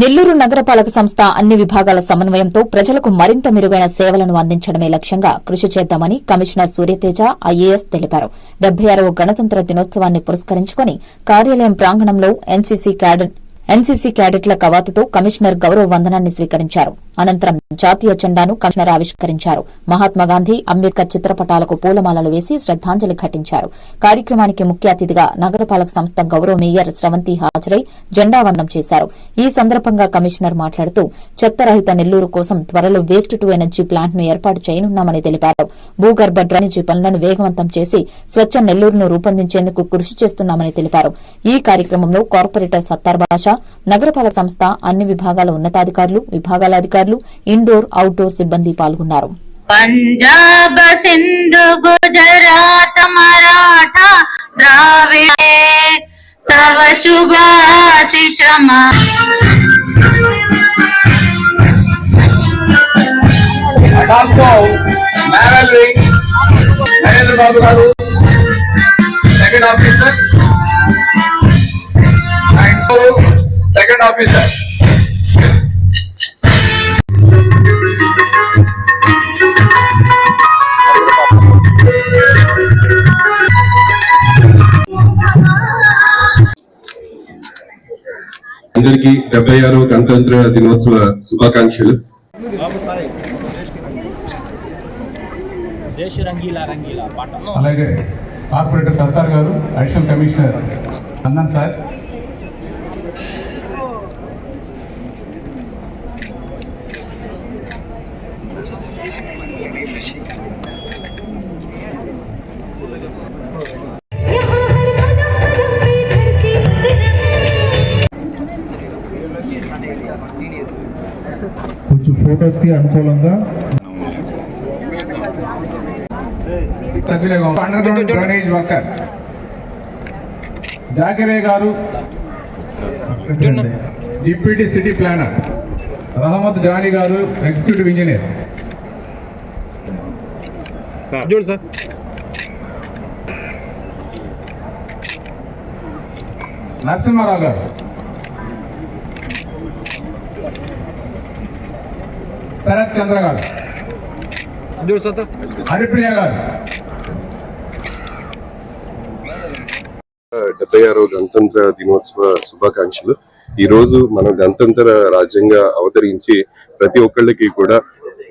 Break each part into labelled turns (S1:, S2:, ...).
S1: నెల్లూరు నగరపాలక సంస్థ అన్ని విభాగాల సమన్వయంతో ప్రజలకు మరింత మెరుగైన సేవలను అందించడమే లక్ష్యంగా కృషి చేద్దామని కమిషనర్ సూర్యతేజ ఐఏఎస్ తెలిపారు. డెబ్బై ఆరవ గణతంత్ర దినోత్సవాన్ని పురస్కరించుకుని కార్యాలయం ప్రాంగణంలో ఎన్సీసీ క్యాడెట్ ఎన్సీసీ క్యాడెట్ల కవాతుతో కమిషనర్ గౌరవ వందనాన్ని స్వీకరించారు. అనంతరం జాతీయ జెండాను కమిషనర్ ఆవిష్కరించారు. మహాత్మాగాంధీ అంబేద్కర్ చిత్రపటాలకు పూలమాలలు వేసి శ్రద్దాంజలి ఘటించారు. కార్యక్రమానికి ముఖ్య అతిథిగా నగరపాలక సంస్థ గౌరవ మేయర్ స్రవంతి హాజరై జెండా వందనం చేశారు. ఈ సందర్భంగా కమిషనర్ మాట్లాడుతూ చెత్తరహిత నెల్లూరు కోసం త్వరలో వేస్ట్ టు ఎనర్జీ ప్లాంట్ను ఏర్పాటు చేయనున్నామని తెలిపారు. భూగర్భ డ్రైనేజీ పనులను వేగవంతం చేసి స్వచ్ఛ నెల్లూరును రూపొందించేందుకు కృషి చేస్తున్నామని తెలిపారు. ఈ కార్యక్రమంలో కార్పొరేటర్ సత్తార్ బాషా నగరపాలక సంస్థ అన్ని విభాగాల ఉన్నతాధికారులు విభాగాల అధికారులు ఇండోర్ అవుట్డోర్ సిబ్బంది పాల్గొన్నారు.
S2: పంజాబ్ సింధు గుజరాత్ మరాఠా ద్రావిడే. తవ శుభాశిషమా
S3: And also, Manuel Ring, Narendra second officer.
S4: అందరికీ డెబ్బై ఆరవ గణతంత్ర దినోత్సవ శుభాకాంక్షలు
S5: దేశ రంగీలా రంగీలా పాట
S6: అలాగే కార్పొరేటర్ సత్తార్ గారు అడిషనల్ కమిషనర్ అన్నాను సార్
S7: కొంచెం ఫొటోస్కి అనుకూలంగా
S6: డ్రైనేజ్ వర్కర్. జాకిరే గారు deputy city planner. Rahamad Jani గారు ఎగ్జిక్యూటివ్ ఇంజనీర్.
S5: చూడు సార్.
S6: నరసింహారావు గారు. శరత్ చంద్ర గారు. హరిప్రియ గారు.
S4: డెబ్బై ఆరవ గణతంత్ర దినోత్సవ శుభాకాంక్షలు. ఈ రోజు మనం గణతంత్ర రాజ్యంగా అవతరించి ప్రతి ఒక్కళ్ళకి కూడా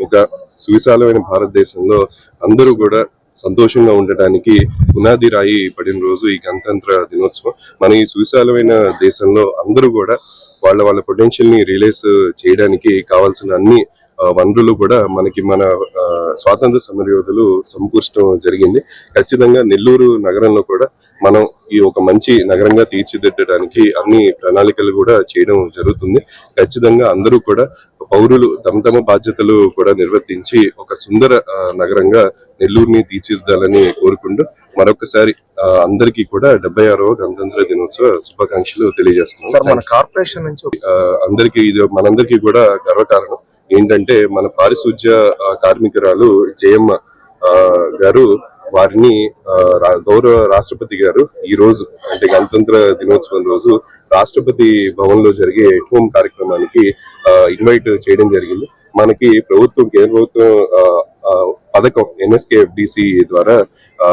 S4: ఒక సువిశాలమైన భారతదేశంలో అందరూ కూడా సంతోషంగా ఉండటానికి పునాది రాయి పడిన రోజు ఈ గణతంత్ర దినోత్సవం. మన ఈ సువిశాలమైన దేశంలో అందరూ కూడా వాళ్ళ వాళ్ళ పొటెన్షియల్ని రిలీజ్ చేయడానికి కావాల్సిన అన్ని వనరులు కూడా మనకి మన స్వాతంత్ర సమరయోధులు సమకూర్చడం జరిగింది. ఖచ్చితంగా నెల్లూరు నగరంలో కూడా మనం ఈ ఒక మంచి నగరంగా తీర్చిదిద్దడానికి అన్ని ప్రణాళికలు కూడా చేయడం జరుగుతుంది. ఖచ్చితంగా అందరూ కూడా పౌరులు తమ తమ బాధ్యతలు కూడా నిర్వర్తించి ఒక సుందర నగరంగా నెల్లూరుని తీర్చిదిద్దాలని కోరుకుంటూ మరొకసారి అందరికీ కూడా డెబ్బై ఆరవ గణతంత్ర దినోత్సవ శుభాకాంక్షలు
S8: సార్ మన
S4: తెలియజేస్తున్నాం
S8: కార్పొరేషన్ నుంచి
S4: అందరికీ ఇది మనందరికీ కూడా గర్వకారణం. ఏంటంటే మన పారిశుధ్య కార్మికురాలు జయమ్మ గారు వారిని గౌరవ రాష్ట్రపతి గారు ఈ రోజు అంటే గణతంత్ర దినోత్సవం రోజు రాష్ట్రపతి భవన్లో జరిగే ఎట్ హోమ్ కార్యక్రమానికి ఇన్వైట్ చేయడం జరిగింది. మనకి ప్రభుత్వం కేంద్ర ప్రభుత్వం ఆ, ఆ, పథకం ఎన్ఎస్కేఎఫ్డిసి ద్వారా ఆ,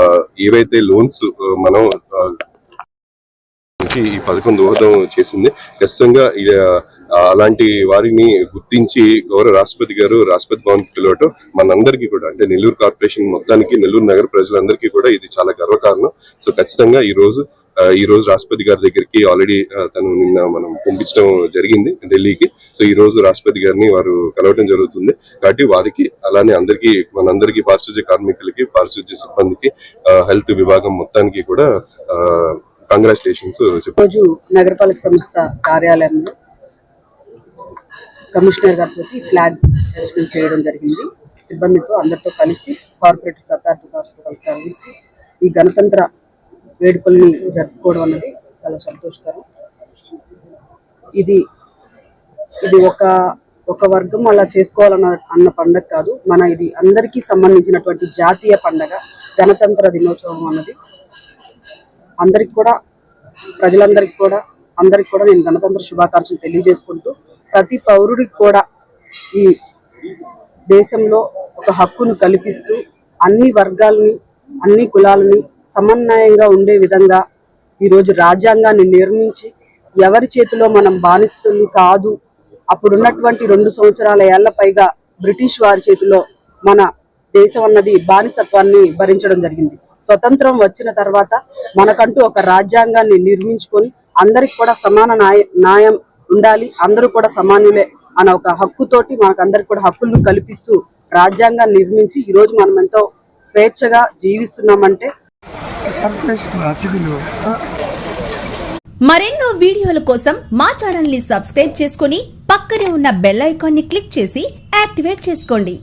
S4: ఏవైతే లోన్స్ మనం ఈ పథకం దోహదం చేసింది ఖచ్చితంగా అలాంటి వారిని గుర్తించి గౌరవ రాష్ట్రపతి గారు రాష్ట్రపతి భవన్ పిలవటం మనందరికీ కూడా అంటే నెల్లూరు కార్పొరేషన్ మొత్తానికి నెల్లూరు నగర ప్రజలందరికీ కూడా ఇది చాలా గర్వకారణం. సో ఖచ్చితంగా ఈ రోజు ఈ రోజు రాష్ట్రపతి గారి దగ్గరికి ఆల్రెడీ తను నిన్న మనం పంపించడం జరిగింది ఢిల్లీకి. సో ఈ రోజు రాష్ట్రపతి గారిని వారు కలవటం జరుగుతుంది. కాబట్టి వారికి అలానే అందరికీ మనందరికీ పారిశుద్ధ్య కార్మికులకి పారిశుద్ధ్య సిబ్బందికి హెల్త్ విభాగం మొత్తానికి కూడా కంగ్రాచులేషన్స్ చెప్పారు
S9: రోజు నగరపాలక సంస్థ కార్యాలయంలో కమిషనర్ గారితో ఫ్లాగ్ హోస్టింగ్ చేయడం జరిగింది. సిబ్బందితో అందరితో కలిసి కార్పొరేటర్ సత్తార్థ గారితో కలిసి ఈ గణతంత్ర వేడుకల్ని జరుపుకోవడం అనేది చాలా సంతోషకరం. ఇది ఇది ఒక ఒక వర్గం అలా చేసుకోవాలన్న అన్న పండగ కాదు. మన ఇది అందరికీ సంబంధించినటువంటి జాతీయ పండగ గణతంత్ర దినోత్సవం అన్నది. అందరికి కూడా ప్రజలందరికీ కూడా అందరికి కూడా నేను గణతంత్ర శుభాకాంక్షలు తెలియజేసుకుంటూ ప్రతి పౌరుడికి కూడా ఈ దేశంలో ఒక హక్కును కల్పిస్తూ అన్ని వర్గాలని అన్ని కులాలని సమన్వయంగా ఉండే విధంగా ఈరోజు రాజ్యాంగాన్ని నిర్మించి ఎవరి చేతిలో మనం బానిస్తులు కాదు అప్పుడున్నటువంటి రెండు సంవత్సరాల ఏళ్ళ పైగా బ్రిటిష్ వారి చేతిలో మన దేశం అన్నది బానిసత్వాన్ని భరించడం జరిగింది. స్వతంత్రం వచ్చిన తర్వాత మనకంటూ ఒక రాజ్యాంగాన్ని నిర్మించుకొని అందరికి కూడా సమాన న్యాయం ఉండాలి. అందరూ కూడా సమానులే అన్న ఒక హక్కుతోటి మనకందరికి కూడా హక్కులను కల్పిస్తూ రాజ్యాంగాన్ని నిర్మించి ఈ రోజు మనం ఎంతో స్వేచ్ఛగా జీవిస్తున్నామంటే
S8: మరెన్నో వీడియోల కోసం మా ఛానల్ని సబ్స్క్రైబ్ చేసుకుని పక్కనే ఉన్న బెల్ ఐకాన్ని క్లిక్ చేసి యాక్టివేట్ చేసుకోండి.